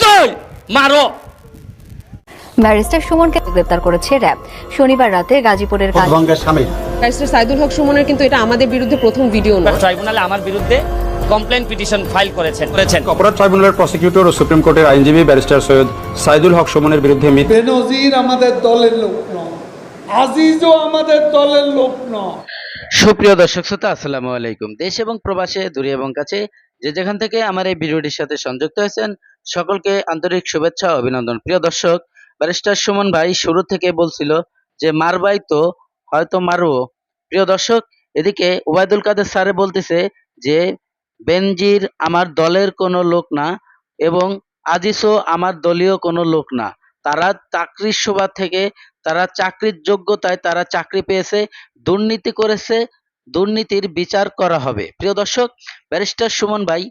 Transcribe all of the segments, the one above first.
চাই মারো। ব্যারিস্টার সুমনকে গ্রেপ্তার করেছে র্যাব। শনিবার রাতে গাজীপুরের ব্যারিস্টার সাইদুল হক সুমনের কিন্তু এটা আমাদের বিরুদ্ধে প্রথম ভিডিও নয়। ট্রাইব্যুনালে আমার বিরুদ্ধে কমপ্লেন পিটিশন ফাইল করেছেন। করেছেন। অপরাধ ট্রাইব্যুনালের প্রসিকিউটর ও সুপ্রিম কোর্টের আইনজীবী ব্যারিস্টার সৈয়দ সাইদুল হক সুমনের বিরুদ্ধে বেনজির আমাদের দলের লোক নয়। আজিজও আমাদের দলের লোক নয়। সুপ্রিয় দর্শক শ্রোতা আসসালামু আলাইকুম। দেশ এবং প্রবাসে দূরে এবং কাছে যে যেখান থেকে আমার এই ভিডিওটির সাথে সংযুক্ত হয়েছেন সকলকে আন্তরিক শুভেচ্ছা ও অভিনন্দন। প্রিয় দর্শক, ব্যারিস্টার সুমন ভাই শুরু থেকে বলছিল যে, মারবাই তো হয়তো মারবো। প্রিয় দর্শক, এদিকে ওবায়দুল কাদের স্যারে বলতেছে যে, বেনজির আমার দলের কোনো লোক না এবং আজিসও আমার দলীয় কোনো লোক না। তারা চাকরির সুবাদ থেকে, তারা চাকরির যোগ্যতায় তারা চাকরি পেয়েছে, দুর্নীতি করেছে, দুর্নীতির বিচার করা হবে। প্রিয় দর্শক, ব্যারিস্টার সুমন ভাই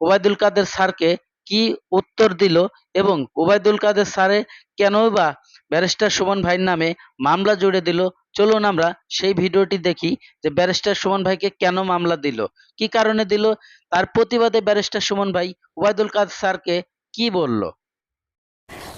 ওবায়দুল কাদের স্যারকে কি উত্তর দিল এবং ওবায়দুল কাদের স্যারে কেন বা ব্যারিস্টার সুমন ভাইয়ের নামে মামলা জুড়ে দিল? চলুন আমরা সেই ভিডিওটি দেখি যে ব্যারিস্টার সুমন ভাইকে কেন মামলা দিল? কি কারণে দিল? তার প্রতিবাদে ব্যারিস্টার সুমন ভাই ওবায়দুল কাদের স্যারকে কি বলল?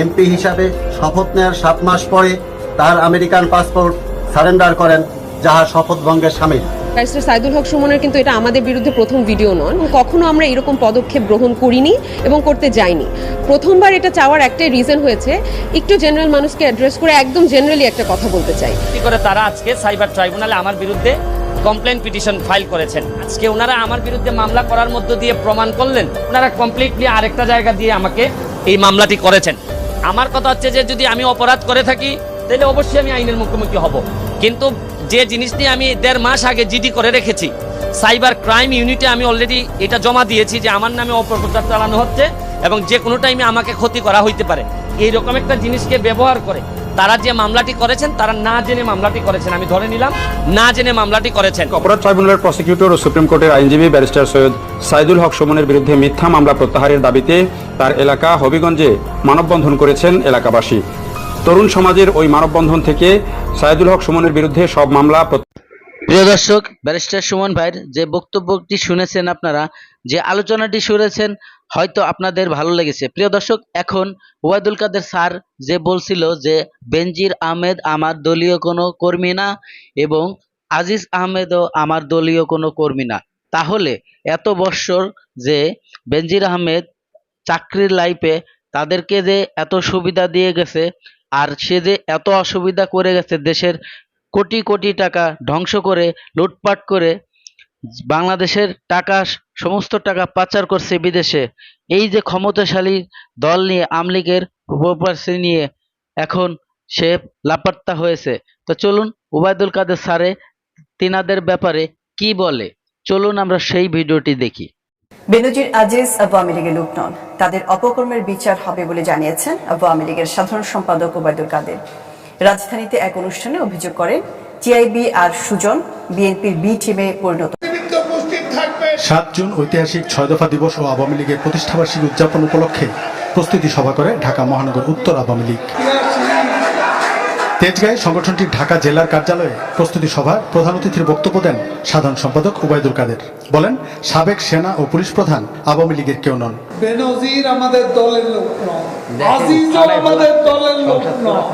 এমপি হিসাবে শপথ নেয়ার সাত মাস পরে তার আমেরিকান পাসপোর্ট সারেন্ডার করেন যাহা শপথ ভঙ্গের সামিল। ব্যারিস্টার সাইদুল হক সুমনের কিন্তু এটা আমাদের বিরুদ্ধে প্রথম ভিডিও নয় এবং কখনো আমরা এরকম পদক্ষেপ গ্রহণ করিনি এবং করতে যাইনি। প্রথমবার এটা চাওয়ার একটাই রিজন হয়েছে একটু জেনারেল মানুষকে অ্যাড্রেস করে একদম জেনারেলি একটা কথা বলতে চাই। কি করে তারা আজকে সাইবার ট্রাইব্যুনালে আমার বিরুদ্ধে কমপ্লেন পিটিশন ফাইল করেছেন? আজকে ওনারা আমার বিরুদ্ধে মামলা করার মধ্য দিয়ে প্রমাণ করলেন ওনারা কমপ্লিটলি আরেকটা জায়গা দিয়ে আমাকে এই মামলাটি করেছেন। আমার কথা হচ্ছে যে যদি আমি অপরাধ করে থাকি, তাহলে অবশ্যই আমি আইনের মুখোমুখি হব। কিন্তু যে জিনিস নিয়ে আমি দেড় মাস আগে জিডি করে রেখেছি, সাইবার ক্রাইম ইউনিটে আমি অলরেডি এটা জমা দিয়েছি যে আমার নামে অপপ্রচার চালানো হচ্ছে এবং যে কোনো টাইমে আমাকে ক্ষতি করা হইতে পারে। এইরকম একটা জিনিসকে ব্যবহার করে তারা যে মামলাটি করেছেন, তারা না জেনে মামলাটি করেছেন। আমি ধরে নিলাম, না জেনে মামলাটি করেছেন। অপরাধ ট্রাইব্যুনালের প্রসিকিউটর ও সুপ্রিম কোর্টের আইনজীবী ব্যারিস্টার সৈয়দ সাইদুল হক সুমনের বিরুদ্ধে মিথ্যা মামলা প্রত্যাহারের দাবিতে তার এলাকা হবিগঞ্জে মানববন্ধন করেছেন এলাকাবাসী। তরুণ সমাজের ওই মানববন্ধন থেকে সাইদুল হক সুমনের বিরুদ্ধে সব মামলা প্রিয় দর্শক, ব্যারিস্টার সুমন ভাইয়ের যে বক্তব্যটি শুনেছেন আপনারা, যে আলোচনাটি শুনেছেন, হয়তো আপনাদের ভালো লেগেছে। প্রিয় দর্শক, এখন ওয়াদুল কাদের স্যার যে বলছিল যে, বেনজির আহমেদ আমার দলীয় কোনো কর্মী না এবং আজিজ আহমেদও আমার দলীয় কোনো কর্মী না। তাহলে এত বৎসর যে বেনজির আহমেদ চাকরির লাইফে তাদেরকে যে এত সুবিধা দিয়ে গেছে, আর সে যে এত অসুবিধা করে গেছে দেশের কোটি কোটি টাকা ধ্বংস করে, লুটপাট করে বাংলাদেশের টাকা, সমস্ত টাকা পাচার করছে বিদেশে। এই যে ক্ষমতাশালী দল নিয়ে আমলিগের প্রপার্সি নিয়ে এখন সে লাপাত্তা হয়েছে। তো চলুন, ওবায়দুল কাদের স্যারে তিনাদের ব্যাপারে কি বলে? চলুন আমরা সেই ভিডিওটি দেখি। বেনজির আজিজ আওয়ামী লীগের লোক নন। তাদের অপকর্মের বিচার হবে বলে জানিয়েছেন আওয়ামী লীগের সাধারণ সম্পাদক ওবায়দুল কাদের। রাজধানীতে এক অনুষ্ঠানে অভিযোগ করেন টিআইবি আর সুজন বিএনপির বি টিমে পরিণত। সাত জুন ঐতিহাসিক ছয় দফা দিবস ও আওয়ামী লীগের প্রতিষ্ঠাবার্ষিকী উদযাপন উপলক্ষে প্রস্তুতি সভা করে ঢাকা মহানগর উত্তর আওয়ামী লীগ। তেজগাঁয়ে সংগঠনটির ঢাকা জেলার কার্যালয়ে প্রস্তুতি সভায় প্রধান অতিথির বক্তব্য দেন সাধারণ সম্পাদক ওবায়দুল কাদের। বলেন সাবেক সেনা ও পুলিশ প্রধান আওয়ামী লীগের কেউ নন। বেনজির আমাদের দলের লোক নয়। আজিজও আমাদের দলের লোক নয়।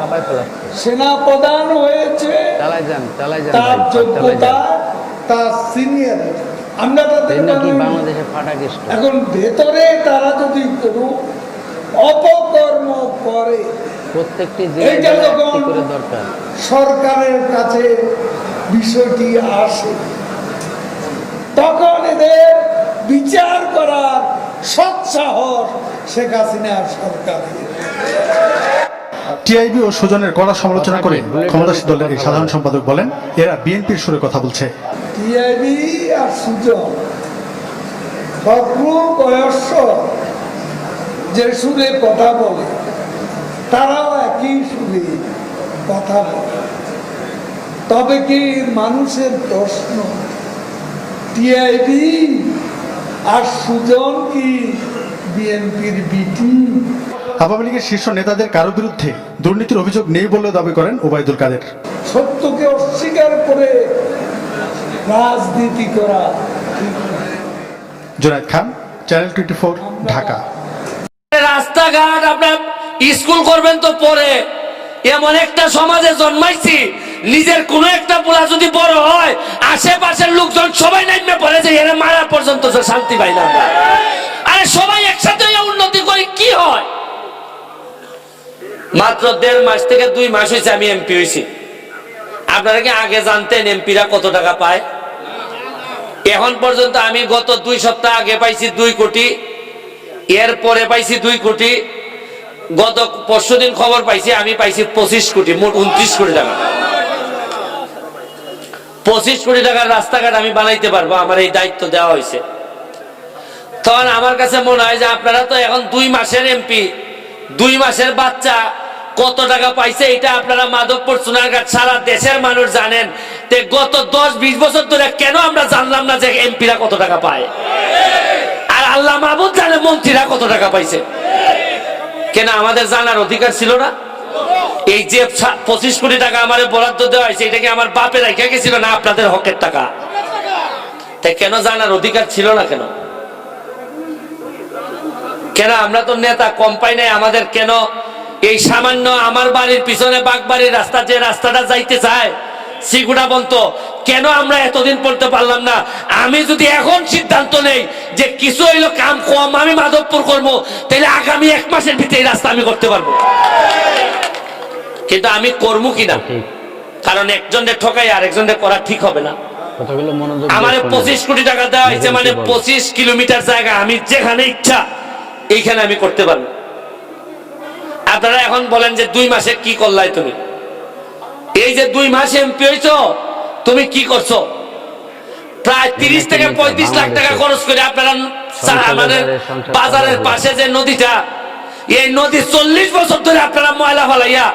সেনা প্রধান হয়েছে তার যোগ্যতা তার সিনিয়র আমরা তাদের এখন ভেতরে তারা যদি কোনো অপকর্ম করে প্রত্যেকটি এইটা যখন সরকারের কাছে বিষয়টি আসে তখন এদের বিচার করার সৎসাহস শেখ হাসিনার সরকারের টিআইবি ও সুজনের কড়া সমালোচনা করে ক্ষমতাসীন দলের এই সাধারণ সম্পাদক বলেন এরা বিএনপির সুরে কথা বলছে। টিআইবি আর সুজন বয়স্ক যে সুরে কথা বলে তারাও একই সুরে কথা বলে। তবে কি মানুষের প্রশ্ন টিআইবি আর সুজন কি বিএনপির বিটি? আওয়ামী লীগের শীর্ষ নেতাদের কারও বিরুদ্ধে দুর্নীতির অভিযোগ নেই বলেও দাবি করেন ওবায়দুল কাদের। সত্যকে অস্বীকার করে রাজনীতি করা জুনায়দ খান চ্যানেল টোয়েন্টি ঢাকা। রাস্তাঘাট আপনার স্কুল করবেন তো পরে। এমন একটা সমাজে জন্মাইছি নিজের কোনো একটা পোলা যদি বড় হয়, আশেপাশের লোকজন সবাই নাইমে পড়ে যে, এর মারা পর্যন্ত শান্তি পাই না। আরে সবাই একসাথে উন্নতি করি, কি হয়? মাত্র দেড় মাস থেকে দুই মাস হয়েছে আমি এমপি হয়েছি আপনারা কি আগে জানতেন এমপিরা কত টাকা পায়? এখন পর্যন্ত আমি গত দুই সপ্তাহ আগে পাইছি দুই কোটি, এরপরে পাইছি দুই কোটি, গত পরশু দিন খবর পাইছি, আমি পাইছি পঁচিশ কোটি, মোট উনত্রিশ কোটি টাকা। পঁচিশ কোটি টাকার রাস্তাঘাট আমি বানাইতে পারব, আমার এই দায়িত্ব দেওয়া হয়েছে। তখন আমার কাছে মনে হয় যে আপনারা তো এখন দুই মাসের এমপি, দুই মাসের বাচ্চা, কত টাকা পাইছে এটা আপনারা মাধবপুর সোনারঘাট সারা দেশের মানুষ জানেন তে গত দশ বিশ বছর ধরে কেন আমরা জানলাম না যে এমপিরা কত টাকা পায়? আর আল্লাহ মাহবুদ জানে মন্ত্রীরা কত টাকা পাইছে। কেন আমাদের জানার অধিকার ছিল না? এই যে পঁচিশ কোটি টাকা আমার বরাদ্দ দেওয়া হয়েছে, এটা কি আমার বাপে রেখে গেছিল না আপনাদের হকের টাকা? তাই কেন জানার অধিকার ছিল না কেন? কেন আমরা তো নেতা, কম পাই নাই আমাদের, কেন এই সামান্য আমার বাড়ির পিছনে বাগবাড়ির রাস্তা, যে রাস্তাটা যাইতে চায়, সিগুড়া বলতো, কেন আমরা এতদিন পড়তে পারলাম না? আমি যদি এখন সিদ্ধান্ত নেই যে কিছু হইল কাম কম, আমি মাধবপুর করব, তাহলে আগামী এক মাসের ভিতরে এই রাস্তা আমি করতে পারব। কিন্তু আমি করব কিনা? কারণ একজনের ঠকাই আর একজনের করা ঠিক হবে না। আমার পঁচিশ কোটি টাকা দেওয়া হয়েছে মানে পঁচিশ কিলোমিটার জায়গা আমি যেখানে ইচ্ছা এইখানে আমি করতে পারব। আপনারা এখন বলেন যে দুই মাসে কি করলাই তুমি? এই যে দুই মাসে এমপি হয়েছ তুমি কি করছ? প্রায় তিরিশ থেকে পঁয়ত্রিশ লাখ টাকা খরচ করে আপনারা আমাদের বাজারের পাশে যে নদীটা এই নদী চল্লিশ বছর ধরে আপনারা ময়লা ফেলাইয়া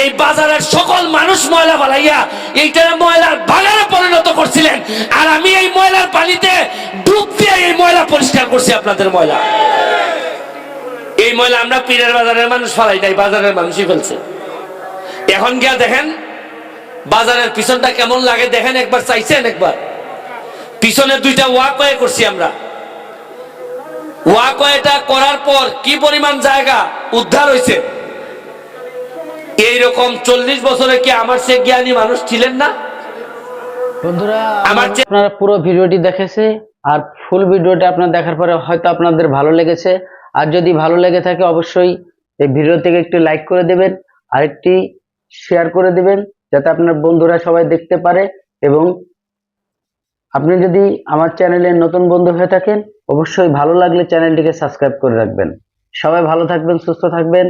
এই বাজারের সকল মানুষ ময়লা ফেলাইয়া এইটা ময়লার বাগানে পরিণত করছিলেন। আর আমি এই ময়লার পানিতে ডুব দিয়ে এই ময়লা পরিষ্কার করছি আপনাদের ময়লা। এই ময়লা আমরা পীরের বাজারের মানুষ ফেলাই নাই, বাজারের মানুষই ফেলছে। এখন গিয়া দেখেন, বাজারের পিছনটা কেমন লাগে দেখেন একবার, চাইছেন একবার। পিছনে দুইটা ওয়াকওয়ে করছি আমরা। ওয়াকওয়েটা করার পর কি পরিমাণ জায়গা উদ্ধার হয়েছে এইরকম চল্লিশ বছরে কি আমার সে জ্ঞানী মানুষ ছিলেন না? বন্ধুরা আমার আপনারা পুরো ভিডিওটি দেখেছে আর ফুল ভিডিওটা আপনার দেখার পরে হয়তো আপনাদের ভালো লেগেছে। আর যদি ভালো লেগে থাকে অবশ্যই এই ভিডিও থেকে একটি লাইক করে দেবেন আরেকটি শেয়ার করে দেবেন যাতে আপনার বন্ধুরা সবাই দেখতে পারে। এবং আপনি যদি আমার চ্যানেলের নতুন বন্ধু হয়ে থাকেন অবশ্যই ভালো লাগলে চ্যানেলটিকে সাবস্ক্রাইব করে রাখবেন। সবাই ভালো থাকবেন সুস্থ থাকবেন।